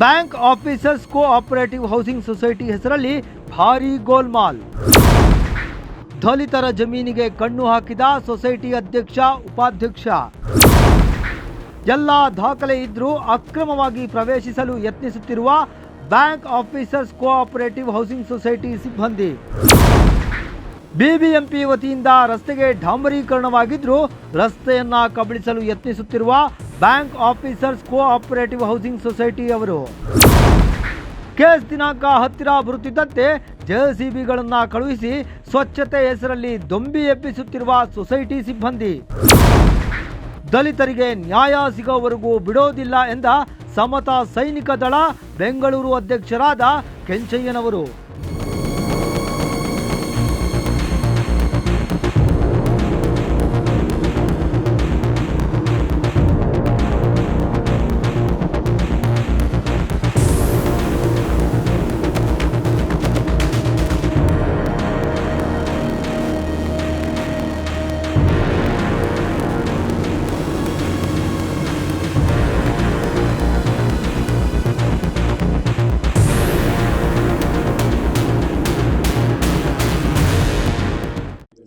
Bank officers cooperative housing society ಹೆಸರಲ್ಲಿ ಭಾರೀ ಗೋಲ್ಮಾಲ್. ದಲಿತರ ಜಮೀನಿಗೆ ಕಣ್ಣು ಹಾಕಿದ ಸೊಸೈಟಿ ಅಧ್ಯಕ್ಷ, ಉಪಾಧ್ಯಕ್ಷ. ಎಲ್ಲ ದಾಖಲೆ ಇದ್ರೂ ಅಕ್ರಮವಾಗಿ ಪ್ರವೇಶಿಸಲು ಯತ್ನಿಸುತ್ತಿರುವ bank officers cooperative housing society ಸಿಬ್ಬಂದಿ. ಬಿಬಿಎಂಪಿ ವತಿಯಿಂದ ರಸ್ತೆಗೆ ಡಾಂಬರೀಕರಣವಾಗಿದ್ರೂ ರಸ್ತೆಯನ್ನ ಕಬಳಿಸಲು ಯತ್ನಿಸುತ್ತಿರುವ bank officers cooperative housing society ಅವರು. ಕೇಸ್ ದಿನಾಂಕ ಹತ್ತಿರ ಬರುತ್ತಿದ್ದಂತೆ ಜೆಸಿಬಿಗಳನ್ನು ಕಳುಹಿಸಿ ಸ್ವಚ್ಛತೆ ಹೆಸರಲ್ಲಿ ದೊಂಬಿ ಎಬ್ಬಿಸುತ್ತಿರುವ ಸೊಸೈಟಿ ಸಿಬ್ಬಂದಿ. ದಲಿತರಿಗೆ ನ್ಯಾಯ ಸಿಗೋವರೆಗೂ ಬಿಡೋದಿಲ್ಲ ಎಂದ ಸಮತಾ ಸೈನಿಕ ದಳ ಬೆಂಗಳೂರು ಅಧ್ಯಕ್ಷರಾದ ಕೆಂಚಯ್ಯನವರು.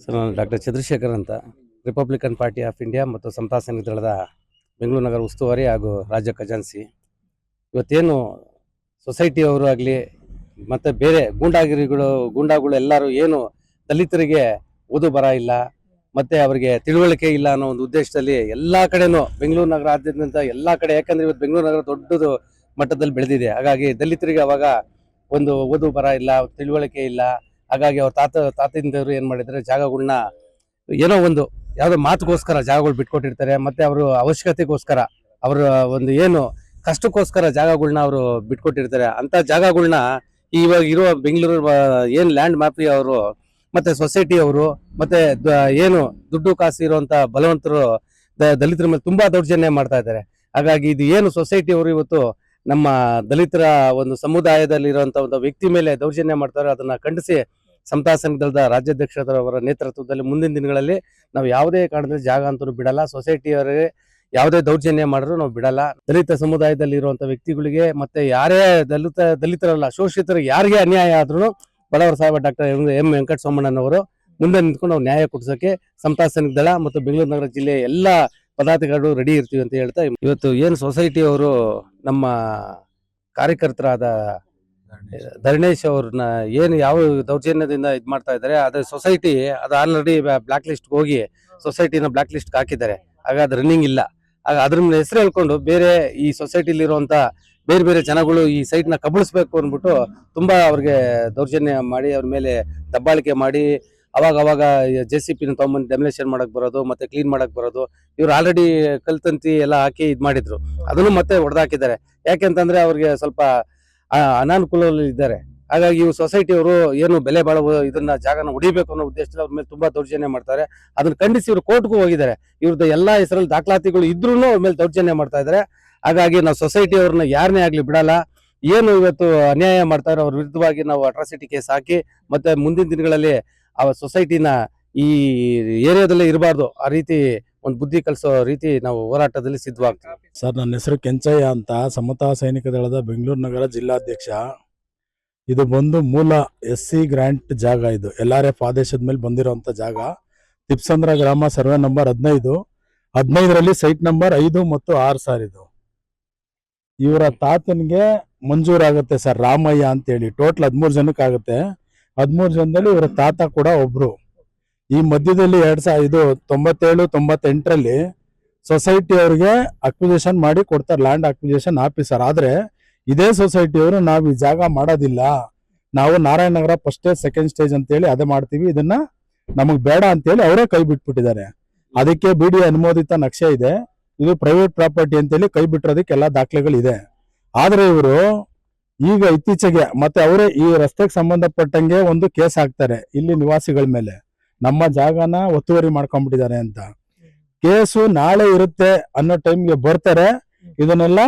ಸರ್, ನಾನು ಡಾಕ್ಟರ್ ಚಂದ್ರಶೇಖರ್ ಅಂತ. ರಿಪಬ್ಲಿಕನ್ ಪಾರ್ಟಿ ಆಫ್ ಇಂಡಿಯಾ ಮತ್ತು ಸಮತಾ ದಳದ ಬೆಂಗಳೂರು ನಗರ ಉಸ್ತುವಾರಿ ಹಾಗೂ ರಾಜ್ಯ ಖಜಾನ್ಸಿ ಇವತ್ತೇನು ಸೊಸೈಟಿಯವರು ಆಗಲಿ ಮತ್ತು ಬೇರೆ ಗೂಂಡಾಗಿರಿಗಳು, ಗೂಂಡಾಗಳು ಎಲ್ಲರೂ ಏನು ದಲಿತರಿಗೆ ಓದು ಬರ ಇಲ್ಲ, ಮತ್ತು ಅವರಿಗೆ ತಿಳುವಳಿಕೆ ಇಲ್ಲ ಅನ್ನೋ ಒಂದು ಉದ್ದೇಶದಲ್ಲಿ ಎಲ್ಲ ಕಡೆನೂ ಬೆಂಗಳೂರು ನಗರ ಆದ್ಯಂತ ಎಲ್ಲ ಕಡೆ, ಯಾಕಂದರೆ ಇವತ್ತು ಬೆಂಗಳೂರು ನಗರ ದೊಡ್ಡದು ಮಟ್ಟದಲ್ಲಿ ಬೆಳೆದಿದೆ. ಹಾಗಾಗಿ ದಲಿತರಿಗೆ ಅವಾಗ ಒಂದು ಓದು ಬರ ಇಲ್ಲ, ತಿಳುವಳಿಕೆ ಇಲ್ಲ ಹಾಗಾಗಿ ಅವ್ರ ತಾತ ತಾತಿಂದವರು ಏನು ಮಾಡಿದ್ರೆ ಜಾಗಗಳನ್ನ ಏನೋ ಒಂದು ಯಾವುದೋ ಮಾತುಗೋಸ್ಕರ ಜಾಗಗಳು ಬಿಟ್ಕೊಟ್ಟಿರ್ತಾರೆ, ಮತ್ತೆ ಅವರು ಅವಶ್ಯಕತೆಗೋಸ್ಕರ, ಅವರ ಒಂದು ಏನು ಕಷ್ಟಕ್ಕೋಸ್ಕರ ಜಾಗಗಳನ್ನ ಅವರು ಬಿಟ್ಕೊಟ್ಟಿರ್ತಾರೆ. ಅಂತ ಜಾಗಗಳನ್ನ ಇವಾಗ ಇರುವ ಬೆಂಗಳೂರು ಏನು ಲ್ಯಾಂಡ್ ಮ್ಯಾಪಿ ಅವರು, ಮತ್ತೆ ಸೊಸೈಟಿ ಅವರು, ಮತ್ತೆ ಏನು ದುಡ್ಡು ಕಾಸು ಇರುವಂತ ಬಲವಂತರು ದಲಿತರ ಮೇಲೆ ತುಂಬಾ ದೌರ್ಜನ್ಯ ಮಾಡ್ತಾ ಇದ್ದಾರೆ. ಹಾಗಾಗಿ ಇದು ಏನು ಸೊಸೈಟಿ ಅವರು ಇವತ್ತು ನಮ್ಮ ದಲಿತರ ಒಂದು ಸಮುದಾಯದಲ್ಲಿ ಇರುವಂತ ಒಂದು ವ್ಯಕ್ತಿ ಮೇಲೆ ದೌರ್ಜನ್ಯ ಮಾಡ್ತಾರೆ, ಅದನ್ನ ಖಂಡಿಸಿ ಸಮತಾ ಸಂಘದ ರಾಜ್ಯಾಧ್ಯಕ್ಷರವರ ನೇತೃತ್ವದಲ್ಲಿ ಮುಂದಿನ ದಿನಗಳಲ್ಲಿ ನಾವು ಯಾವುದೇ ಕಾರಣದಲ್ಲಿ ಜಾಗ ಅಂತೂ ಬಿಡಲ್ಲ. ಸೊಸೈಟಿಯವರಿಗೆ ಯಾವುದೇ ದೌರ್ಜನ್ಯ ಮಾಡಿದ್ರು ನಾವು ಬಿಡಲ್ಲ. ದಲಿತ ಸಮುದಾಯದಲ್ಲಿ ಇರುವಂತ ವ್ಯಕ್ತಿಗಳಿಗೆ ಮತ್ತೆ ಯಾರೇ ದಲಿತ, ದಲಿತರಲ್ಲ ಶೋಷಿತರಿಗೆ ಯಾರಿಗೆ ಅನ್ಯಾಯ ಆದ್ರೂ ಬಡವರ ಸಾಹೇಬ ಡಾಕ್ಟರ್ ಎಂ ವೆಂಕಟಸ್ವಾಮಣ್ಣನವರು ಮುಂದೆ ನಿಂತ್ಕೊಂಡು ನಾವು ನ್ಯಾಯ ಕೊಡಿಸೋಕೆ ಸಮತಾ ಸಂಘದಳ ದಳ ಮತ್ತು ಬೆಂಗಳೂರು ನಗರ ಜಿಲ್ಲೆಯ ಎಲ್ಲ ಪದಾಧಿಕಾರಿಗಳು ರೆಡಿ ಇರ್ತೀವಿ ಅಂತ ಹೇಳ್ತಾ ಇವತ್ತು ಏನು ಸೊಸೈಟಿಯವರು ನಮ್ಮ ಕಾರ್ಯಕರ್ತರಾದ ಧರಣೇಶ್ ಅವ್ರನ್ನ ಏನು ಯಾವ ದೌರ್ಜನ್ಯದಿಂದ ಇದು ಮಾಡ್ತಾ ಇದ್ದಾರೆ ಅದ್ರ ಸೊಸೈಟಿ ಅದು ಆಲ್ರೆಡಿ ಬ್ಲಾಕ್ ಲಿಸ್ಟ್ ಹೋಗಿ ಸೊಸೈಟಿನ ಬ್ಲಾಕ್ ಲಿಸ್ಟ್ ಹಾಕಿದ್ದಾರೆ. ಆಗ ಅದು ರನ್ನಿಂಗ್ ಇಲ್ಲ. ಆಗ ಅದ್ರ ಹೆಸರು ಹೇಳ್ಕೊಂಡು ಬೇರೆ ಈ ಸೊಸೈಟಿಲಿ ಇರುವಂತ ಬೇರೆ ಬೇರೆ ಜನಗಳು ಈ ಸೈಟ್ನ ಕಬಳಿಸ್ಬೇಕು ಅಂದ್ಬಿಟ್ಟು ತುಂಬಾ ಅವ್ರಿಗೆ ದೌರ್ಜನ್ಯ ಮಾಡಿ ಅವ್ರ ಮೇಲೆ ದಬ್ಬಾಳಿಕೆ ಮಾಡಿ ಅವಾಗ ಅವಾಗ ಜೆ ಸಿ ಪಿನ ತೊಗೊಂಬಂದು ಡೆಮಿನೇಷನ್ ಮಾಡಕ್ ಬರೋದು, ಮತ್ತೆ ಕ್ಲೀನ್ ಮಾಡಕ್ ಬರೋದು, ಇವ್ರು ಆಲ್ರೆಡಿ ಕಲ್ತಂತಿ ಎಲ್ಲ ಹಾಕಿ ಇದ್ ಮಾಡಿದ್ರು. ಅದನ್ನು ಮತ್ತೆ ಹೊಡೆದಾಕಿದ್ದಾರೆ ಯಾಕೆಂತಂದ್ರೆ ಅವ್ರಿಗೆ ಸ್ವಲ್ಪ ಅನಾನುಕೂಲದಲ್ಲಿ ಇದ್ದಾರೆ. ಹಾಗಾಗಿ ಇವ್ರು ಸೊಸೈಟಿಯವರು ಏನು ಬೆಲೆ ಬಾಳುವ ಇದನ್ನ ಜಾಗನ ಹೊಡಿಬೇಕು ಅನ್ನೋ ಉದ್ದೇಶದಲ್ಲಿ ಅವ್ರ ಮೇಲೆ ತುಂಬಾ ದೌರ್ಜನ್ಯ ಮಾಡ್ತಾರೆ. ಅದನ್ನ ಖಂಡಿಸಿ ಇವರು ಕೋರ್ಟ್ಗೂ ಹೋಗಿದ್ದಾರೆ. ಇವ್ರದ್ದು ಎಲ್ಲಾ ಹೆಸರಲ್ಲಿ ದಾಖಲಾತಿಗಳು ಇದ್ರೂ ಅವ್ರ ಮೇಲೆ ದೌರ್ಜನ್ಯ ಮಾಡ್ತಾ ಇದ್ದಾರೆ. ಹಾಗಾಗಿ ನಾವು ಸೊಸೈಟಿ ಅವ್ರನ್ನ ಯಾರನ್ನೇ ಆಗ್ಲಿ ಬಿಡಲ್ಲ. ಏನು ಇವತ್ತು ಅನ್ಯಾಯ ಮಾಡ್ತಾರೆ ಅವ್ರ ವಿರುದ್ಧವಾಗಿ ನಾವು ಅಟ್ರಾಸಿಟಿ ಕೇಸ್ ಹಾಕಿ, ಮತ್ತೆ ಮುಂದಿನ ದಿನಗಳಲ್ಲಿ ಆ ಸೊಸೈಟಿನ ಈ ಏರಿಯಾದಲ್ಲೇ ಇರಬಾರ್ದು. ಆ ರೀತಿ ಒಂದು ಬುದ್ಧಿ ಕಲಿಸೋ ರೀತಿ ನಾವು ಹೋರಾಟದಲ್ಲಿ ಸಿದ್ಧವಾಗ್ತೀವಿ. ಸರ್, ನನ್ನ ಹೆಸರು ಕೆಂಚಯ್ಯ ಅಂತ. ಸಮತಾ ಸೈನಿಕ ದಳದ ಬೆಂಗಳೂರು ನಗರ ಜಿಲ್ಲಾಧ್ಯಕ್ಷ. ಇದು ಬಂದು ಮೂಲ ಎಸ್ ಸಿ ಗ್ರ್ಯಾಂಟ್ ಜಾಗ ಇದು. ಎಲ್ ಆರ್ ಎಫ್ ಆದೇಶದ ಮೇಲೆ ಬಂದಿರುವಂತ ಜಾಗ. ತಿಪ್ಸಂದ್ರ ಗ್ರಾಮ ಸರ್ವೆ ನಂಬರ್ ಹದಿನೈದು. ಹದಿನೈದರಲ್ಲಿ ಸೈಟ್ ನಂಬರ್ ಐದು ಮತ್ತು ಆರು ಸರ್ ಇದು. ಇವರ ತಾತನಿಗೆ ಮಂಜೂರಾಗುತ್ತೆ ಸರ್ ರಾಮಯ್ಯ ಅಂತೇಳಿ. ಟೋಟಲ್ ಹದಿಮೂರು ಜನಕ್ಕೆ ಆಗುತ್ತೆ ಹದಿಮೂರು ಜನದಲ್ಲಿ ಇವರ ತಾತ ಕೂಡ ಒಬ್ರು. ಈ ಮಧ್ಯದಲ್ಲಿ ಎರಡ್ ಸಾವಿರ ಇದು ತೊಂಬತ್ತೇಳು, ತೊಂಬತ್ತೆಂಟರಲ್ಲಿ ಸೊಸೈಟಿ ಅವ್ರಿಗೆ ಅಕ್ವಿಜೇಷನ್ ಮಾಡಿ ಕೊಡ್ತಾರೆ ಲ್ಯಾಂಡ್ ಅಕ್ವಿಜೇಷನ್ ಆಫೀಸರ್ ಆದ್ರೆ ಇದೇ ಸೊಸೈಟಿಯವರು ನಾವು ಈ ಜಾಗ ಮಾಡೋದಿಲ್ಲ. ನಾವು Narayana Nagar first stage second stage ಅಂತೇಳಿ ಅದೇ ಮಾಡ್ತೀವಿ. ಇದನ್ನ ನಮಗೆ ಬೇಡ ಅಂತೇಳಿ ಅವರೇ ಕೈ ಬಿಟ್ಬಿಟ್ಟಿದ್ದಾರೆ. ಅದಕ್ಕೆ ಬಿಡಿ ಅನುಮೋದಿತ ನಕ್ಷೆ ಇದೆ. ಇದು ಪ್ರೈವೇಟ್ ಪ್ರಾಪರ್ಟಿ ಅಂತೇಳಿ ಕೈ ಬಿಟ್ಟಿರೋದಕ್ಕೆ ಎಲ್ಲ ದಾಖಲೆಗಳು ಇದೆ ಆದ್ರೆ ಇವರು ಈಗ ಇತ್ತೀಚೆಗೆ ಮತ್ತೆ ಅವರೇ ಈ ರಸ್ತೆಗೆ ಸಂಬಂಧಪಟ್ಟಂಗೆ ಒಂದು ಕೇಸ್ ಹಾಕ್ತಾರೆ ಇಲ್ಲಿ ನಿವಾಸಿಗಳ ಮೇಲೆ. ನಮ್ಮ ಜಾಗನ ಒತ್ತುವರಿ ಮಾಡ್ಕೊಂಡ್ಬಿಟ್ಟಿದ್ದಾರೆ ಅಂತ. ಕೇಸು ನಾಳೆ ಇರುತ್ತೆ ಅನ್ನೋ ಟೈಮ್ಗೆ ಬರ್ತಾರೆ. ಇದನ್ನೆಲ್ಲ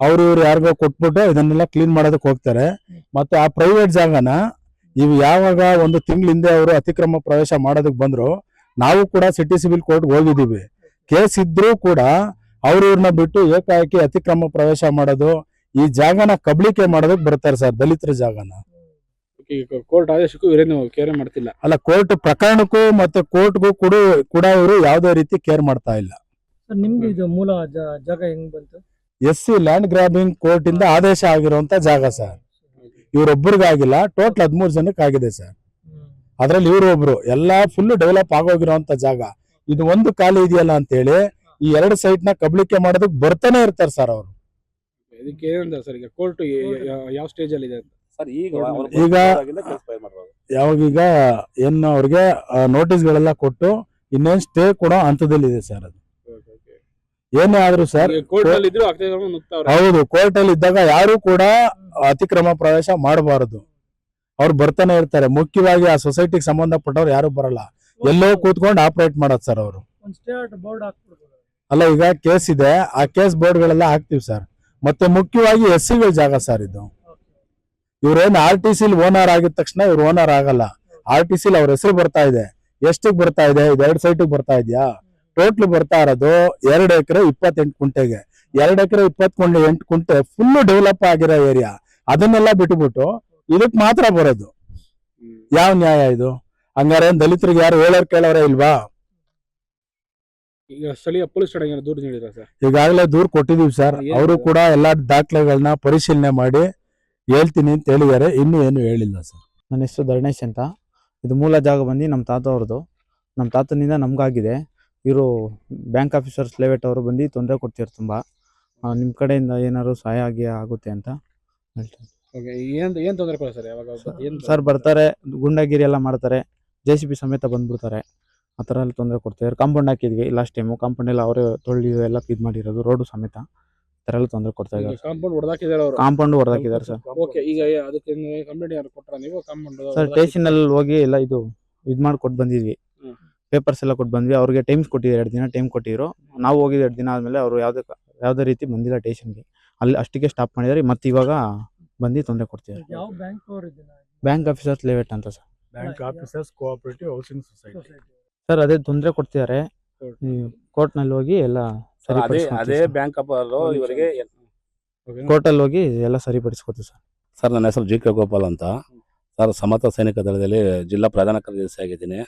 ಅವ್ರು ಇವ್ರು ಯಾರಿಗೋ ಕೊಟ್ಬಿಟ್ಟು ಇದನ್ನೆಲ್ಲ ಕ್ಲೀನ್ ಮಾಡೋದಕ್ಕೆ ಹೋಗ್ತಾರೆ. ಮತ್ತೆ ಆ ಪ್ರೈವೇಟ್ ಜಾಗನ ಇವು ಯಾವಾಗ ಒಂದು ತಿಂಗಳ ಹಿಂದೆ ಅವರು ಅತಿಕ್ರಮ ಪ್ರವೇಶ ಮಾಡೋದಕ್ಕೆ ಬಂದ್ರು, ನಾವು ಕೂಡ ಸಿಟಿ ಸಿವಿಲ್ ಕೋರ್ಟ್ಗೆ ಹೋಗಿದ್ದೀವಿ. ಕೇಸ್ ಇದ್ರೂ ಕೂಡ ಅವ್ರ ಇವ್ರನ್ನ ಬಿಟ್ಟು ಏಕಾಏಕಿ ಅತಿಕ್ರಮ ಪ್ರವೇಶ ಮಾಡೋದು ಈ ಜಾಗನ ಕಬಳಿಕೆ ಮಾಡೋದಕ್ಕೆ ಬರ್ತಾರೆ ಸರ್ ದಲಿತರ ಜಾಗನ. ಕೋರ್ಟ್ ಆದೇಶಕ್ಕೂ ಇವರೇನು ಕೇರ್ ಮಾಡ್ತಿಲ್ಲ. ಅಲ್ಲ ಕೋರ್ಟ್ ಪ್ರಕರಣಕ್ಕೂ ಮತ್ತೆ ಕೋರ್ಟ್ಗೂ ಕೂಡ ಕೂಡ ಇವರು ಯಾವುದೇ ರೀತಿ ಕೇರ್ ಮಾಡ್ತಾ ಇಲ್ಲ. ಸರ್ ನಿಮ್ಗೆ ಇದು ಮೂಲ ಜಾಗ ಹೆಂಗ್ ಬಂತು? S C land grabbing court ಇಂದ ಆದೇಶ ಆಗಿರುವಂತ ಜಾಗ ಸರ್. ಇವ್ರೊಬ್ಬರಿಗಾಗಿಲ್ಲ ಟೋಟಲ್ ಹದಿಮೂರು ಜನಕ್ಕೆ ಆಗಿದೆ ಸರ್. ಅದ್ರಲ್ಲಿ ಇವರು ಒಬ್ರು ಎಲ್ಲಾ ಫುಲ್ ಡೆವಲಪ್ ಆಗೋಗಿರುವಂತ ಜಾಗ. ಇದು ಒಂದು ಖಾಲಿ ಇದೆಯಲ್ಲ ಅಂತೇಳಿ ಈ ಎರಡು ಸೈಟ್ನ ಕಬಳಿಕೆ ಮಾಡೋದಕ್ಕೆ ಬರ್ತಾನೆ ಇರ್ತಾರೆ ಸರ್ ಅವರು. ಇದಕ್ಕೆ ಏನಂದ್ರೆ ಸರ್ ಈಗ ಕೋರ್ಟ್ ಯಾವ ಸ್ಟೇಜ್ ಅಲ್ಲಿ ಇದೆ ಅಂತ? ಸರ್ ಈಗ ಈಗ ಯಾವಾಗೀಗ ಏನ್ ಅವ್ರಿಗೆ ನೋಟಿಸ್ ಗಳೆಲ್ಲ ಕೊಟ್ಟು ಇನ್ನೇನ್ ಸ್ಟೇ ಕೊಡೋ ಹಂತದಲ್ಲಿ ಇದೆ ಸರ್ ಅದು. ಏನೇ ಆದ್ರೂ ಸರ್ ಹೌದು ಕೋರ್ಟ್ ಅಲ್ಲಿ ಇದ್ದಾಗ ಯಾರು ಕೂಡ ಅತಿಕ್ರಮ ಪ್ರವೇಶ ಮಾಡಬಾರದು. ಅವ್ರು ಬರ್ತಾನೆ ಇರ್ತಾರೆ. ಮುಖ್ಯವಾಗಿ ಆ ಸೊಸೈಟಿಗೆ ಸಂಬಂಧಪಟ್ಟವ್ರು ಯಾರು ಬರಲ್ಲ. ಎಲ್ಲೋ ಕೂತ್ಕೊಂಡು ಆಪರೇಟ್ ಮಾಡೋದು ಸರ್ ಅವರು. ಅಲ್ಲ ಈಗ ಕೇಸ್ ಇದೆ. ಆ ಕೇಸ್ ಬೋರ್ಡ್ ಗಳೆಲ್ಲ ಹಾಕ್ತಿವಿ ಸರ್. ಮತ್ತೆ ಮುಖ್ಯವಾಗಿ ಎಸ್ ಸಿಗಳ ಜಾಗ ಸರ್ ಇದು. ಇವ್ರೇನು ಆರ್ ಟಿ ಸಿಲ್ ಓನರ್ ಆಗಿದ ತಕ್ಷಣ ಇವ್ರು ಓನರ್ ಆಗಲ್ಲ. ಆರ್ ಟಿ ಸಿಲ್ ಅವ್ರ ಹೆಸರು ಬರ್ತಾ ಇದೆ. ಎಷ್ಟಿಗೆ ಬರ್ತಾ ಇದೆ? ಇದು ಎರಡು ಸೈಟಿಗೆ ಬರ್ತಾ ಇದೆಯಾ? ಟೋಟ್ಲ್ ಬರ್ತಾ ಇರೋದು ಎರಡು ಎಕರೆ ಇಪ್ಪತ್ತೆಂಟು ಕುಂಟೆಗೆ. ಎರಡು ಎಕರೆ ಇಪ್ಪತ್ತು ಎಂಟು ಕುಂಟೆ ಫುಲ್ ಡೆವಲಪ್ ಆಗಿರೋ ಏರಿಯಾ ಅದನ್ನೆಲ್ಲ ಬಿಟ್ಬಿಟ್ಟು ಇದಕ್ಕೆ ಮಾತ್ರ ಬರೋದು. ಯಾವ ನ್ಯಾಯ ಇದು? ಹಂಗಾರೆ ದಲಿತರಿಗೆ ಯಾರು ಹೇಳೋರ್ ಕೇಳೋರೇ ಇಲ್ವಾ? ಈಗ ಸ್ಥಳೀಯ ಪೊಲೀಸ್ ಠಾಣೆಗೆ ದೂರು ನೀಡಿದ್ರ ಸರ್? ಈಗಾಗಲೇ ದೂರು ಕೊಟ್ಟಿದೀವಿ ಸರ್. ಅವರು ಕೂಡ ಎಲ್ಲಾ ದಾಖಲೆಗಳನ್ನ ಪರಿಶೀಲನೆ ಮಾಡಿ ಹೇಳ್ತೀನಿ ಅಂತ ಹೇಳಿದ್ದಾರೆ. ಇನ್ನೂ ಏನು ಹೇಳಿಲ್ಲ ಸರ್. ನನ್ನ ಹೆಸರು ಧರಣೇಶ್ ಅಂತ. ಇದು ಮೂಲ ಜಾಗ ಬಂದು ನಮ್ಮ ತಾತ ಅವ್ರದ್ದು. ನಮ್ಮ ತಾತನಿಂದ ನಮಗಾಗಿದೆ. ಇವರು ಬ್ಯಾಂಕ್ ಆಫೀಸರ್ಸ್ ಲೇವೆಟ್ ಅವರು ಬಂದು ತೊಂದರೆ ಕೊಡ್ತಿದ್ರು ತುಂಬ. ನಿಮ್ಮ ಕಡೆಯಿಂದ ಏನಾದ್ರು ಸಹಾಯ ಆಗಿ ಆಗುತ್ತೆ ಅಂತ ಹೇಳ್ತೀನಿ. ಓಕೆ ಏನ್ ಏನ್ ತೊಂದರೆ ಕೊಡ ಸರ್ ಯಾವಾಗ? ಸರ್ ಬರ್ತಾರೆ ಗುಂಡಾಗಿರಿ ಎಲ್ಲ ಮಾಡ್ತಾರೆ. ಜೆ ಸಿ ಬಿ ಸಮೇತ ಬಂದ್ಬಿಡ್ತಾರೆ. ಆ ಥರ ಎಲ್ಲ ತೊಂದರೆ ಕೊಡ್ತಿದ್ದಾರೆ ಕಾಂಪೌಂಡ್ ಹಾಕಿದ್ವಿ ಲಾಸ್ಟ್ ಟೈಮು ಕಾಂಪೌಂಡ್ ಎಲ್ಲ ಅವರೇ ತೊಳ್ಳಿ ಎಲ್ಲ ಇದು ಮಾಡಿರೋದು ರೋಡು ಸಮೇತ. ಈ ಥರ ಎಲ್ಲ ತೊಂದರೆ ಕೊಡ್ತಾ ಇದ್ದಾರೆ. ಕಾಂಪೌಂಡ್ ಹೊಡೆದಾಕಿದ್ದಾರೆ ಅವರು. Compound ಹೊಡೆದಾಕಿದ್ದಾರೆ sir. ಓಕೆ ಈಗ ಅದಕ್ಕೆ ಕಂಪ್ಲೇಂಟ್ ಯಾರು ಕೊಟ್ರ ನೀವು? ಕಾಂಪೌಂಡ್ ಸರ್ ಸ್ಟೇಷನಲ್ಲಿ ಹೋಗಿ ಎಲ್ಲ ಇದು ಇದು ಮಾಡಿ ಕೊಟ್ಟು ಬಂದಿದ್ವಿ. ಪೇಪರ್ಸ್ ಎಲ್ಲ ಕೊಟ್ಟು ಬಂದ್ವಿ. ಅವ್ರಿಗೆ ಟೈಮ್ಸ್ ಕೊಟ್ಟಿದ್ರು ಎರಡು ದಿನ ಟೈಮ್ ಕೊಟ್ಟಿದ್ರು. ನಾವು ಹೋಗಿದ್ದು ಎರಡು ದಿನ ಆದಮೇಲೆ ಅವರು ಯಾವುದೇ ಯಾವುದೇ ರೀತಿ ಬಂದಿಲ್ಲ ಸ್ಟೇಷನ್ಗೆ. ಅಲ್ಲಿ ಅಷ್ಟಕ್ಕೆ ಸ್ಟಾಪ್ ಮಾಡಿದ್ದಾರೆ. ಮತ್ತೆ ಇವಾಗ ಬಂದು ತೊಂದರೆ ಕೊಡ್ತಿದ್ದಾರೆ. ಯಾವ ಬ್ಯಾಂಕ್ ಅವ್ರು ಬ್ಯಾಂಕ್ ಆಫೀಸರ್ಸ್ ಲೇವೆಟ್ ಅಂತ sir. Bank officers cooperative housing society sir ಅದೇ ತೊಂದರೆ ಕೊಡ್ತಿದ್ದಾರೆ ಕೋರ್ಟ್ನಲ್ಲಿ ಹೋಗಿ ಎಲ್ಲ ಅದೇ ಅದೇ ಬ್ಯಾಂಕ್ ಅವರು ಇವರಿಗೆ ಕೋರ್ಟಲ್ಲಿ ಹೋಗಿ ಎಲ್ಲ ಸರಿಪಡಿಸ್ಕೊತೀವಿ ಸರ್. ಸರ್ ನನ್ನ ಹೆಸರು ಜಿ ಕೆ ಗೋಪಾಲ್ ಅಂತ. ಸರ್ ಸಮತ ಸೈನಿಕ ದಳದಲ್ಲಿ ಜಿಲ್ಲಾ ಪ್ರಧಾನ ಕಾರ್ಯದರ್ಶಿ ಆಗಿದ್ದೀನಿ.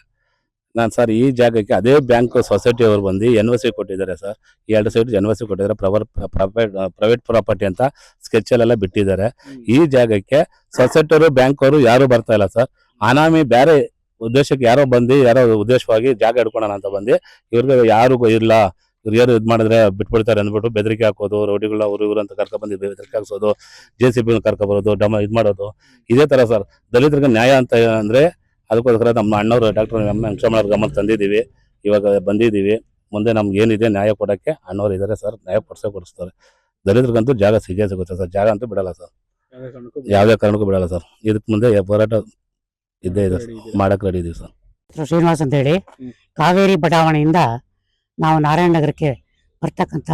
ನಾನು ಸರ್ ಈ ಜಾಗಕ್ಕೆ ಅದೇ ಬ್ಯಾಂಕ್ ಸೊಸೈಟಿ ಅವರು ಬಂದು ಎನ್ ಸಿ ಕೊಟ್ಟಿದ್ದಾರೆ ಸರ್. ಎರಡು ಸೈಟ್ ಎನ್ ಸಿ ಕೊಟ್ಟಿದ್ದಾರೆ. ಪ್ರವರ್ ಪ್ರೈವೇಟ್ ಪ್ರೈವೇಟ್ ಪ್ರಾಪರ್ಟಿ ಅಂತ ಸ್ಕೆಚಲ್ಲೆಲ್ಲ ಬಿಟ್ಟಿದ್ದಾರೆ. ಈ ಜಾಗಕ್ಕೆ ಸೊಸೈಟಿ ಅವರು ಬ್ಯಾಂಕ್ ಅವರು ಯಾರು ಬರ್ತಾ ಇಲ್ಲ ಸರ್. ಅನಾಮಿ ಬೇರೆ ಉದ್ದೇಶಕ್ಕೆ ಯಾರೋ ಬಂದು ಯಾರೋ ಉದ್ದೇಶವಾಗಿ ಜಾಗ ಹಿಡ್ಕೊಳೋಣ ಅಂತ ಬಂದು ಇವ್ರಿಗೆ ಯಾರಿಗೂ ಇಲ್ಲ ಇವ್ರು ಯಾರು ಇದು ಮಾಡಿದ್ರೆ ಬಿಟ್ಬಿಡ್ತಾರೆ ಅಂದ್ಬಿಟ್ಟು ಬೆದರಿಕೆ ಹಾಕೋದು ರೋಡಿಗಳ ಅವ್ರು ಇವ್ರು ಅಂತ ಕರ್ಕೊ ಬಂದು ಬೆದರಿಕೆ ಹಾಕ್ಸೋದು ಜೆ ಸಿ ಬಿ ಕರ್ಕೊ ಬರೋದು ಡಮ ಇದು ಮಾಡೋದು. ಇದೇ ಥರ ಸರ್ ದಲಿತರಿಗೆ ನ್ಯಾಯ ಅಂತ ಅಂದರೆ ಅದಕ್ಕೋಸ್ಕರ ನಮ್ಮ ಅಣ್ಣವರು ಡಾಕ್ಟರ್ ಎಂ ವೆಂಕಟರಮಣ ಅವ್ರ ಗಮನ ತಂದಿದ್ದೀವಿ. ಇವಾಗ ಬಂದಿದ್ದೀವಿ. ಮುಂದೆ ನಮ್ಗೆ ಏನಿದೆ ನ್ಯಾಯ ಕೊಡೋಕ್ಕೆ ಅಣ್ಣವ್ರು ಇದ್ದಾರೆ ಸರ್ ನ್ಯಾಯ ಕೊಡ್ಸೇ ಕೊಡಿಸ್ತಾರೆ. ದಲಿತರಿಗಂತೂ ಜಾಗ ಸಿಗೇ ಸಿಗುತ್ತೆ ಸರ್ ಜಾಗ ಅಂತೂ ಬಿಡೋಲ್ಲ ಸರ್. ಯಾವುದೇ ಕಾರಣಕ್ಕೂ ಬಿಡಲ್ಲ. ಸರ್. ಇದಕ್ಕೆ ಮುಂದೆ ಹೋರಾಟ ಇದ್ದೇ ಇದೆ ಸರ್. ಮಾಡಕ್ ರೆಡಿ ಇದೀವಿ ಸರ್. ಹೆಸರು ಶ್ರೀನಿವಾಸ್ ಅಂತ ಹೇಳಿ ಕಾವೇರಿ ಬಡಾವಣೆಯಿಂದ ನಾವು ನಾರಾಯಣ ನಗರಕ್ಕೆ ಬರ್ತಕ್ಕಂಥ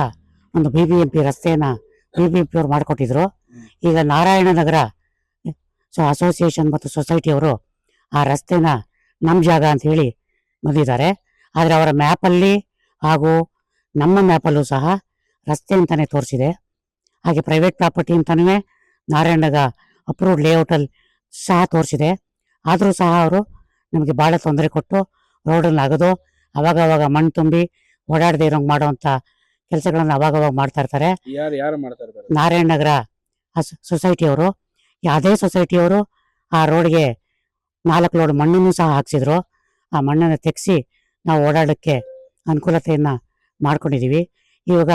ಒಂದು ಬಿ ಬಿ ಎಂ ಪಿ ರಸ್ತೆಯನ್ನ ಬಿ ಬಿ ಎಂ ಪಿ ಅವ್ರು ಮಾಡಿಕೊಟ್ಟಿದ್ರು. ಈಗ ನಾರಾಯಣ ನಗರ ಸೊ ಅಸೋಸಿಯೇಷನ್ ಮತ್ತು ಸೊಸೈಟಿಯವರು ಆ ರಸ್ತೆನ ನಮ್ಮ ಜಾಗ ಅಂತ ಹೇಳಿ ಬಂದಿದ್ದಾರೆ. ಆದರೆ ಅವರ ಮ್ಯಾಪಲ್ಲಿ ಹಾಗೂ ನಮ್ಮ ಮ್ಯಾಪಲ್ಲೂ ಸಹ ರಸ್ತೆ ಅಂತಾನೆ ತೋರಿಸಿದೆ. ಹಾಗೆ ಪ್ರೈವೇಟ್ ಪ್ರಾಪರ್ಟಿ ಅಂತಾನೆ ನಗರ ಅಪ್ರೂವ್ಡ್ ಲೇಔಟಲ್ಲಿ ಸಹ ತೋರಿಸಿದೆ. ಆದರೂ ಸಹ ಅವರು ನಮಗೆ ಭಾಳ ತೊಂದರೆ ಕೊಟ್ಟು ರೋಡನ್ನು ಅಗದು ಅವಾಗ ಅವಾಗ ಮಣ್ಣು ತುಂಬಿ ಓಡಾಡದೇ ಇರೋಂಗೆ ಮಾಡುವಂಥ ಕೆಲಸಗಳನ್ನು ಅವಾಗ ಅವಾಗ ಮಾಡ್ತಾ ಇರ್ತಾರೆ. ಯಾರು ಯಾರು ಮಾಡ್ತಾ ಇರ್ತಾರೆ? ನಾರಾಯಣ ನಗರ ಸೊಸೈಟಿಯವರು ಯಾವುದೇ ಸೊಸೈಟಿಯವರು ಆ ರೋಡ್ಗೆ ನಾಲ್ಕು ಲೋಡ್ ಮಣ್ಣನ್ನು ಸಹ ಹಾಕ್ಸಿದ್ರು. ಆ ಮಣ್ಣನ್ನು ತೆಗೆಸಿ ನಾವು ಓಡಾಡೋಕ್ಕೆ ಅನುಕೂಲತೆಯನ್ನು ಮಾಡ್ಕೊಂಡಿದ್ದೀವಿ ಇವಾಗ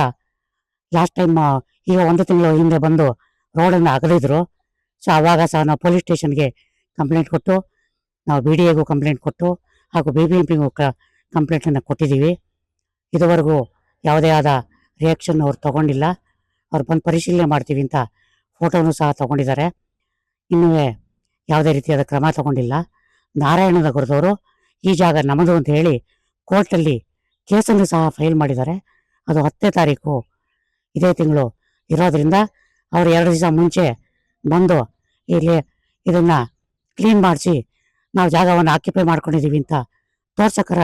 ಲಾಸ್ಟ್ ಟೈಮ್ ಈಗ ಒಂದು ತಿಂಗಳು ಹಿಂದೆ ಬಂದು ರೋಡನ್ನು ಅಗದಿದ್ರು. ಸೊ ಅವಾಗ ಸಹ ನಾವು ಪೊಲೀಸ್ ಸ್ಟೇಷನ್ಗೆ ಕಂಪ್ಲೇಂಟ್ ಕೊಟ್ಟು, ನಾವು ಬಿ ಡಿ ಎಗೂ ಕಂಪ್ಲೇಂಟ್ ಕೊಟ್ಟು, ಹಾಗೂ ಬಿ ಬಿ ಎಂ ಪಿಗೂ ಕಂಪ್ಲೇಂಟನ್ನು ಕೊಟ್ಟಿದ್ದೀವಿ. ಇದುವರೆಗೂ ಯಾವುದೇ ಆದ ರಿಯಾಕ್ಷನ್ ಅವ್ರು ತಗೊಂಡಿಲ್ಲ. ಅವ್ರು ಬಂದು ಪರಿಶೀಲನೆ ಮಾಡ್ತೀವಿ ಅಂತ ಫೋಟೋನು ಸಹ ತಗೊಂಡಿದ್ದಾರೆ. ಇನ್ನೂ ಯಾವುದೇ ರೀತಿಯಾದ ಕ್ರಮ ತಗೊಂಡಿಲ್ಲ. ನಾರಾಯಣನಗರದವರು ಈ ಜಾಗ ನಮ್ಮದು ಅಂತ ಹೇಳಿ ಕೋರ್ಟಲ್ಲಿ ಕೇಸನ್ನು ಸಹ ಫೈಲ್ ಮಾಡಿದ್ದಾರೆ. ಅದು ಹತ್ತನೇ ತಾರೀಕು ಇದೇ ತಿಂಗಳು ಇರೋದ್ರಿಂದ ಅವರು ಎರಡು ದಿವಸ ಮುಂಚೆ ಬಂದು ಇಲ್ಲಿ ಇದನ್ನ ಕ್ಲೀನ್ ಮಾಡಿಸಿ ನಾವು ಜಾಗವನ್ನು ಆಕ್ಯುಪೈ ಮಾಡ್ಕೊಂಡಿದ್ದೀವಿ ಅಂತ ತೋರ್ಸಕರ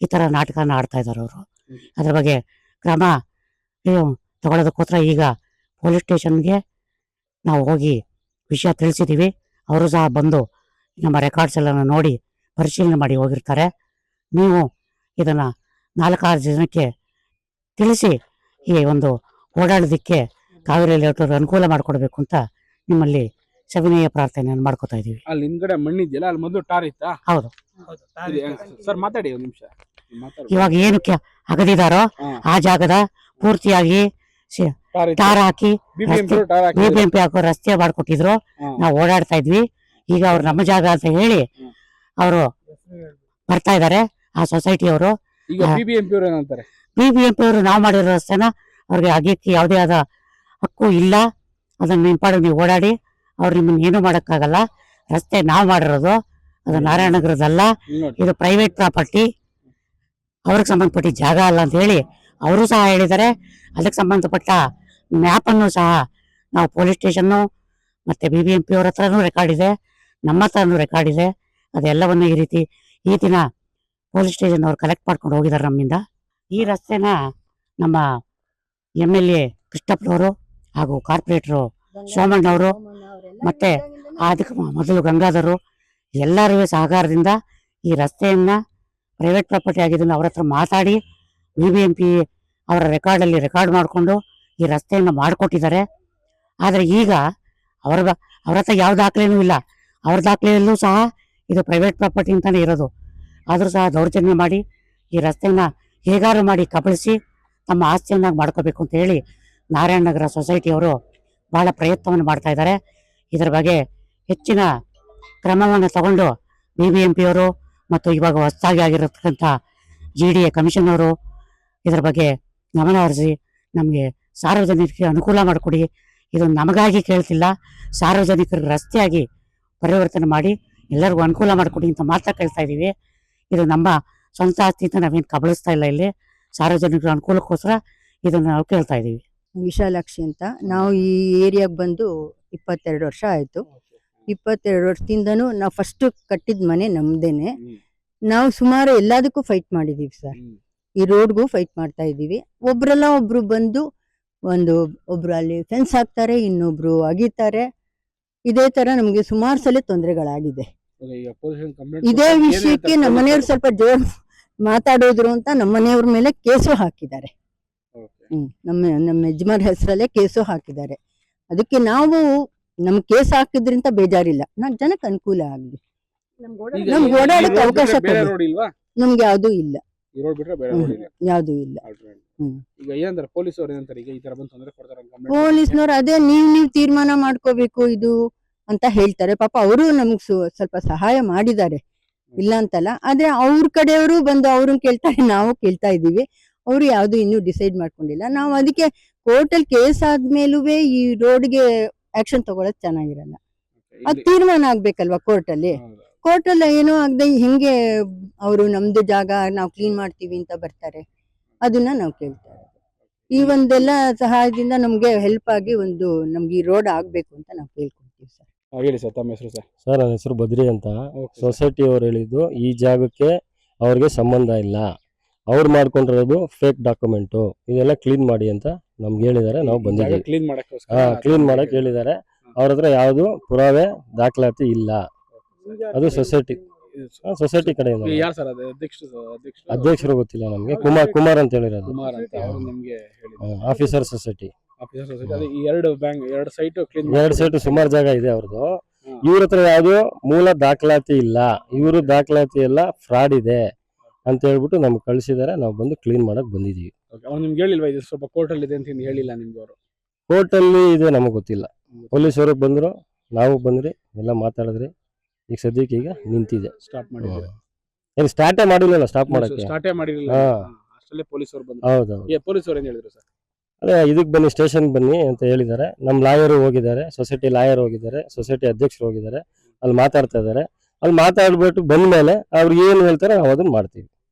ಈ ಥರ ನಾಟಕನ ಆಡ್ತಾ ಇದ್ದಾರೆ ಅವರು. ಅದ್ರ ಬಗ್ಗೆ ಕ್ರಮ ನೀವು ತಗೊಳ್ಳೋದಕ್ಕೋಸ್ಕರ ಈಗ ಪೊಲೀಸ್ ಸ್ಟೇಷನ್ಗೆ ನಾವು ಹೋಗಿ ವಿಷಯ ತಿಳಿಸಿದ್ದೀವಿ ಅವರು ಸಹ ಬಂದು ನಮ್ಮ ರೆಕಾರ್ಡ್ಸ್ ಎಲ್ಲ ನೋಡಿ ಪರಿಶೀಲನೆ ಮಾಡಿ ಹೋಗಿರ್ತಾರೆ. ನೀವು ಇದನ್ನು ನಾಲ್ಕಾರು ಜನಕ್ಕೆ ತಿಳಿಸಿ ಈ ಒಂದು ಓಡಾಡೋದಕ್ಕೆ ಕಾವೇರಿ ಅನುಕೂಲ ಮಾಡಿಕೊಡ್ಬೇಕು ಅಂತ ನಿಮ್ಮಲ್ಲಿ ಸವಿನಯ ಪ್ರಾರ್ಥನೆಯನ್ನು ಮಾಡ್ಕೋತಾ ಇದೀವಿ ಅಲ್ಲಿ ಹಿಂದ್ಗಡೆ ಮಣ್ಣಿದೆಯಲ್ಲ ಅಲ್ಲಿ ಮೊದಲು ಟಾರ್ ಇತ್ತಾ? ಹೌದು. ಸರ್ ಮಾತಾಡಿ ಒಂದು ನಿಮಿಷ. ಮಾತಾಡಿ ಇವಾಗ ಏನು ಅಗದಿದಾರೋ ಆ ಜಾಗದ ಪೂರ್ತಿಯಾಗಿ ಟಾರ್ ಇತ್ತು. ಟಾರ್ ಹಾಕಿ BBMP ಟಾರ್ ಹಾಕಿದ್ರು. ಬಿಬಿಎಂಪಿ ಹಾಕೋ ರಸ್ತೆ ಮಾಡ್ಕೊಟ್ಟಿದ್ರು. ಹಾ. ನಾವು ಓಡಾಡ್ತಾ ಇದ್ವಿ. ಈಗ ಅವ್ರು ನಮ್ಮ ಜಾಗ ಅಂತ ಹೇಳಿ ಹ್ಮ್. ಅವರು ಬರ್ತಾ ಇದಾರೆ. ಆ ಸೊಸೈಟಿಯವರು ಈಗ ಹಾ. ಬಿಬಿಎಂಪಿ ಅವ್ರು ಏನಂತಾರೆ ಬಿಬಿಎಂಪಿ ಅವರು ನಾವು ಮಾಡಿರೋ ರಸ್ತೆನ ಅವ್ರಿಗೆ ಅಗಿಯಕ್ಕೆ ಯಾವುದೇ ಆದ ಹಕ್ಕು ಇಲ್ಲ. ಅದನ್ನ ನಿಂಪಾಡು ನೀವು ಓಡಾಡಿ. ಅವ್ರು ನಿಮ್ಮನ್ನ ಏನು ಮಾಡೋಕ್ಕಾಗಲ್ಲ. ರಸ್ತೆ ನಾವು ಮಾಡಿರೋದು ಅದು ನಾರಾಯಣ ನಗರದಲ್ಲ ಇದು ಪ್ರೈವೇಟ್ ಪ್ರಾಪರ್ಟಿ ಅವ್ರಿಗೆ ಸಂಬಂಧಪಟ್ಟ ಜಾಗ ಅಲ್ಲ ಅಂತ ಹೇಳಿ ಅವರು ಸಹ ಹೇಳಿದ್ದಾರೆ ಅದಕ್ಕೆ ಸಂಬಂಧಪಟ್ಟ ಮ್ಯಾಪನ್ನು ಸಹ ನಾವು ಪೊಲೀಸ್ ಸ್ಟೇಷನ್ನು ಮತ್ತು ಬಿ ಬಿ ಎಂ ಪಿ ಅವ್ರ ಹತ್ರನೂ ರೆಕಾರ್ಡ್ ಇದೆ. ನಮ್ಮ ಹತ್ರನೂ ರೆಕಾರ್ಡ್ ಇದೆ. ಅದೆಲ್ಲವನ್ನು ಈ ರೀತಿ ಈ ದಿನ ಪೊಲೀಸ್ ಸ್ಟೇಷನ್ ಅವ್ರು ಕಲೆಕ್ಟ್ ಮಾಡ್ಕೊಂಡು ಹೋಗಿದ್ದಾರೆ ನಮ್ಮಿಂದ. ಈ ರಸ್ತೆನ ನಮ್ಮ ಎಂ ಎಲ್ ಎ ಕೃಷ್ಣಪ್ಪನವರು ಹಾಗೂ ಕಾರ್ಪೊರೇಟ್ರು ಸೋಮಣ್ಣವರು. ಮತ್ತೆ ಅದಕ್ಕೆ ಮೊದಲು ಗಂಗಾಧರು ಎಲ್ಲರೂ ಸಹಕಾರದಿಂದ ಈ ರಸ್ತೆಯನ್ನ ಪ್ರೈವೇಟ್ ಪ್ರಾಪರ್ಟಿ ಆಗಿದ್ದನ್ನು ಅವ್ರ ಹತ್ರ ಮಾತಾಡಿ ಬಿ ಬಿ ಎಂ ಪಿ ಅವರ ರೆಕಾರ್ಡಲ್ಲಿ ರೆಕಾರ್ಡ್ ಮಾಡಿಕೊಂಡು ಈ ರಸ್ತೆಯನ್ನು ಮಾಡಿಕೊಟ್ಟಿದ್ದಾರೆ. ಆದರೆ ಈಗ ಅವರ ಅವರ ಹತ್ರ ಯಾವ ದಾಖಲೆನೂ ಇಲ್ಲ. ಅವ್ರ ದಾಖಲೆಯಲ್ಲೂ ಸಹ ಇದು ಪ್ರೈವೇಟ್ ಪ್ರಾಪರ್ಟಿ ಅಂತಲೇ ಇರೋದು. ಆದರೂ ಸಹ ದೌರ್ಜನ್ಯ ಮಾಡಿ ಈ ರಸ್ತೆಯನ್ನು ಹೇಗಾರು ಮಾಡಿ ಕಬಳಿಸಿ ತಮ್ಮ ಆಸ್ತಿಯನ್ನಾಗಿ ಮಾಡ್ಕೋಬೇಕು ಅಂತ ಹೇಳಿ ನಾರಾಯಣ ನಗರ ಸೊಸೈಟಿಯವರು ಬಹಳ ಪ್ರಯತ್ನವನ್ನು ಮಾಡ್ತಾ ಇದ್ದಾರೆ. ಇದರ ಬಗ್ಗೆ ಹೆಚ್ಚಿನ ಕ್ರಮವನ್ನು ತಗೊಂಡು ಬಿ ಬಿ ಎಂ ಮತ್ತು ಇವಾಗ ಹೊಸದಾಗಿ ಆಗಿರತಕ್ಕಂಥ ಜಿ ಡಿ ಎ ಕಮಿಷನ್ ಅವರು ಇದರ ಬಗ್ಗೆ ಗಮನ ಹರಿಸಿ ನಮಗೆ ಸಾರ್ವಜನಿಕರಿಗೆ ಅನುಕೂಲ ಮಾಡಿಕೊಡಿ. ಇದು ನಮಗಾಗಿ ಕೇಳ್ತಿಲ್ಲ. ಸಾರ್ವಜನಿಕರಿಗೆ ರಸ್ತೆಯಾಗಿ ಪರಿವರ್ತನೆ ಮಾಡಿ ಎಲ್ಲರಿಗೂ ಅನುಕೂಲ ಮಾಡಿಕೊಡಿ ಅಂತ ಮಾತ್ರ ಕೇಳ್ತಾ ಇದ್ದೀವಿ. ಇದು ನಮ್ಮ ಸ್ವಂತ ಆಸ್ತಿ ಅಂತ ನಾವೇನು ಕಬಳಿಸ್ತಾ ಇಲ್ಲ ಇಲ್ಲಿ. ಸಾರ್ವಜನಿಕರ ಅನುಕೂಲಕ್ಕೋಸ್ಕರ ಇದನ್ನು ನಾವು ಕೇಳ್ತಾ ಇದ್ದೀವಿ. ವಿಶಾಲಾಕ್ಷಿ ಅಂತ. ನಾವು ಈ ಏರಿಯಾಗೆ ಬಂದು ಇಪ್ಪತ್ತೆರಡು ವರ್ಷ ಆಯಿತು. ಇಪ್ಪತ್ತೆರಡು ವರ್ಷದಿಂದನೂ ನಾವು ಫಸ್ಟ್ ಕಟ್ಟಿದ ಮನೆ ನಮ್ದೇನೆ. ನಾವು ಸುಮಾರು ಎಲ್ಲದಕ್ಕೂ ಫೈಟ್ ಮಾಡಿದೀವಿ ಸರ್ ಈ ರೋಡ್ಗೂ ಫೈಟ್ ಮಾಡ್ತಾ ಇದ್ದೀವಿ. ಒಬ್ರಲ್ಲ ಒಬ್ರು ಬಂದು ಒಂದು ಒಬ್ರು ಅಲ್ಲಿ ಫೆನ್ಸ್ ಹಾಕ್ತಾರೆ ಇನ್ನೊಬ್ರು ಅಗಿತಾರೆ. ಇದೇ ತರ ನಮಗೆ ಸುಮಾರು ಸಲ ತೊಂದರೆಗಳಾಗಿದೆ. ಇದೇ ವಿಷಯಕ್ಕೆ ನಮ್ಮನೆಯವ್ರು ಸ್ವಲ್ಪ ಜೋರ್ ಮಾತಾಡೋದ್ರು ಅಂತ ನಮ್ಮನೆಯವ್ರ ಮೇಲೆ ಕೇಸು ಹಾಕಿದ್ದಾರೆ. ಹ್ಮ್ ನಮ್ಮ ನಮ್ಮ ಯಜಮಾನ್ ಹೆಸರಲ್ಲೇ ಕೇಸು ಹಾಕಿದ್ದಾರೆ. ಅದಕ್ಕೆ ನಾವು ನಮ್ ಕೇಸ್ ಹಾಕಿದ್ರಿಂದ ಬೇಜಾರಿಲ್ಲ. ನಾಲ್ಕು ಜನಕ್ಕೆ ಅನುಕೂಲ ಆಗ್ಲಿ. ನಮ್ಗೆ ಓಡಾಡಕ್ಕೆ ಅವಕಾಶ ಬೇರೆ ಕೊಡಿ ರೋಡ್ ಇಲ್ವಾ? ನಮ್ಗೆ ಯಾವ್ದು ಇಲ್ಲ. ಈ ರೋಡ್ ಬಿಟ್ರೆ ಬೇರೆ ಹ್ಮ್. ರೋಡ್ ಇಲ್ಲ. ಯಾವ್ದೂ ಇಲ್ಲ. Alternate. ಹ್ಮ್. ಈಗ ಏನಂತಾರೆ ಪೊಲೀಸ್ ಅವ್ರು ಏನಂತಾರೆ? ಈಗ ಈ ತರ ಬಂದು ತೊಂದರೆ ಕೊಡ್ತಾರೆ ಅಂತ complaint ಪೊಲೀಸ್ನವ್ರು ಅದೇ ನೀವ್ ನೀವ್ ತೀರ್ಮಾನ ಮಾಡ್ಕೋಬೇಕು ಇದು ಅಂತ ಹೇಳ್ತಾರೆ. ಪಾಪ ಅವರು ನಮ್ಗ್ ಸು- ಸ್ವಲ್ಪ ಸಹಾಯ ಮಾಡಿದ್ದಾರೆ. ಇಲ್ಲ ಅಂತಲ್ಲ. ಆದ್ರೆ ಅವ್ರ ಕಡೆಯವರು ಬಂದು ಅವ್ರನ್ನ ಕೇಳ್ತಾರೆ ನಾವು ಕೇಳ್ತಾ ಇದೀವಿ ಅವ್ರು ಯಾವ್ದು ಇನ್ನೂ ಡಿಸೈಡ್ ಮಾಡ್ಕೊಂಡಿಲ್ಲ. ನಾವು ಅದಕ್ಕೆ ಕೋರ್ಟಲ್ಲಿ ಕೇಸ್ ಆದ್ಮೇಲೂ ಈ ರೋಡ್ಗೆ ಆಕ್ಷನ್ ತಗೊಳಕ್ ಚೆನ್ನಾಗಿರಲ್ಲ. ಅದು ತೀರ್ಮಾನ ಆಗ್ಬೇಕಲ್ವಾ ಕೋರ್ಟಲ್ಲಿ ಹೌದು. ಕೋರ್ಟಲ್ಲ ಏನೋ ಆಗದೆ ಹೆಂಗೆ ಅವರು ನಮ್ದು ಜಾಗ ನಾವು ಕ್ಲೀನ್ ಮಾಡ್ತೀವಿ ಅಂತ ಬರ್ತಾರೆ. ಅದನ್ನ ನಾವು ಕೇಳ್ತಾ ಈ ಒಂದೆಲ್ಲ ಸಹಾಯದಿಂದ ನಮ್ಗೆ ಹೆಲ್ಪ್ ಆಗಿ ಒಂದು ನಮ್ಗೆ ಈ ರೋಡ್ ಆಗ್ಬೇಕು ಅಂತ ನಾವು ಕೇಳ್ಕೊಳ್ತೀವಿ ಸರ್ ಹೇಳಿ ಸರ್ ತಮ್ಮ ಹೆಸರು ಸರ್ ಸರ್ ನನ್ನ ಹೆಸರು ಬದ್ರಿ ಅಂತ. ಸೊಸೈಟಿ ಅವ್ರು ಹೇಳಿದ್ದು ಈ ಜಾಗಕ್ಕೆ ಅವ್ರಿಗೆ ಸಂಬಂಧ ಇಲ್ಲ. ಅವ್ರು ಮಾಡ್ಕೊಂಡಿರೋದು ಫೇಕ್ ಡಾಕ್ಯುಮೆಂಟು ಇದೆಲ್ಲ ಕ್ಲೀನ್ ಮಾಡಿ ಅಂತ ನಮ್ಗೆ ಹೇಳಿದ್ದಾರೆ ನಾವು ಬಂದಿದ್ದೀವಿ. ಕ್ಲೀನ್ ಮಾಡಕ್ಕೋಸ್ಕರ ಹಾ ಕ್ಲೀನ್ ಮಾಡಕ್ಕೆ ಹೇಳಿದ್ದಾರೆ ಅವ್ರ ಹತ್ರ ಯಾವುದು ಪುರಾವೆ ದಾಖಲಾತಿ ಇಲ್ಲ. ಅದು ಸೊಸೈಟಿ ಸೊಸೈಟಿ ಕಡೆಯಿಂದ ಯಾರು ಸರ್ ಅದು? ಅಧ್ಯಕ್ಷರು ಅಧ್ಯಕ್ಷರು? ಅಧ್ಯಕ್ಷರು ಗೊತ್ತಿಲ್ಲ ನಮಗೆ. ಕುಮಾರ್ ಕುಮಾರ್ ಅಂತ ಹೇಳಿರೋದು. ಕುಮಾರ್ ಅಂತ ಅವರು ನಿಮ್ಗೆ ಹೇಳಿದ್ರು ಆಫೀಸರ್ ಸೊಸೈಟಿ ಆಫೀಸರ್ ಸೊಸೈಟಿ ಅದೇ ಈ ಎರಡು ಬ್ಯಾಂಕ್ ಎರಡು ಸೈಟ್ ಕ್ಲೀನ್ ಎರಡು ಸೈಟ್ ಸುಮಾರು ಜಾಗ ಇದೆ ಅವ್ರದ್ದು ಇವ್ರ ಹತ್ರ ಯಾವುದು ಮೂಲ ದಾಖಲಾತಿ ಇಲ್ಲ. ಇವರು ದಾಖಲಾತಿ ಎಲ್ಲ ಫ್ರಾಡ್ ಇದೆ ಅಂತ ಹೇಳ್ಬಿಟ್ಟು ನಮ್ಗೆ ಕಳಿಸಿದ್ದಾರೆ ನಾವು ಬಂದು ಕ್ಲೀನ್ ಮಾಡಕ್ ಬಂದಿದೀವಿ ಅವ್ರು ನಿಮ್ಗೆ ಹೇಳಿಲ್ವಾ ಇದು ಸ್ವಲ್ಪ ಕೋರ್ಟಲ್ಲಿ ಇದೆ ಅಂತ ಇನ್ನು ಹೇಳಿಲ್ಲ ನಿಮ್ಗೆ ಅವರು? ಕೋರ್ಟಲ್ಲಿ ಇದೆ ನಮಗೆ ಗೊತ್ತಿಲ್ಲ. ಪೊಲೀಸರು ಬಂದ್ರು ನಾವು ಬಂದ್ರಿ ಎಲ್ಲ ಮಾತಾಡಿದ್ರಿ. ಈಗ ಸದ್ಯಕ್ಕೆ ಈಗ ನಿಂತಿದೆ. ಸ್ಟಾಪ್ ಮಾಡಿದ್ರು ಏನು ಸ್ಟಾರ್ಟೇ ಮಾಡಿಲ್ಲ ಸ್ಟಾಪ್ ಮಾಡಕ್ಕೆ? ಸ್ಟಾರ್ಟೇ ಮಾಡಿರಲಿಲ್ಲ. ಹಾ. ಅಷ್ಟಲ್ಲೇ ಪೊಲೀಸ್ ಅವ್ರು ಬಂದ್ರು. ಹೌದೌದು. ಏ ಪೊಲೀಸ್ ಏನು ಹೇಳಿದ್ರು ಸರ್? ಅದೇ ಇದಕ್ಕೆ ಬನ್ನಿ ಸ್ಟೇಷನ್ ಬನ್ನಿ ಅಂತ ಹೇಳಿದ್ದಾರೆ. ನಮ್ಮ ಲಾಯರು ಹೋಗಿದ್ದಾರೆ ಸೊಸೈಟಿ ಲಾಯರ್ ಹೋಗಿದ್ದಾರೆ ಸೊಸೈಟಿ ಅಧ್ಯಕ್ಷರು ಹೋಗಿದ್ದಾರೆ. ಅಲ್ಲಿ ಮಾತಾಡ್ತಾ ಇದ್ದಾರೆ. ಅಲ್ಲಿ ಮಾತಾಡ್ಬಿಟ್ಟು ಬಂದ್ಮೇಲೆ ಅವ್ರಿಗೆ ಏನು ಹೇಳ್ತಾರೆ ನಾವು ಅದನ್ನ ಮಾಡ್ತೀವಿ.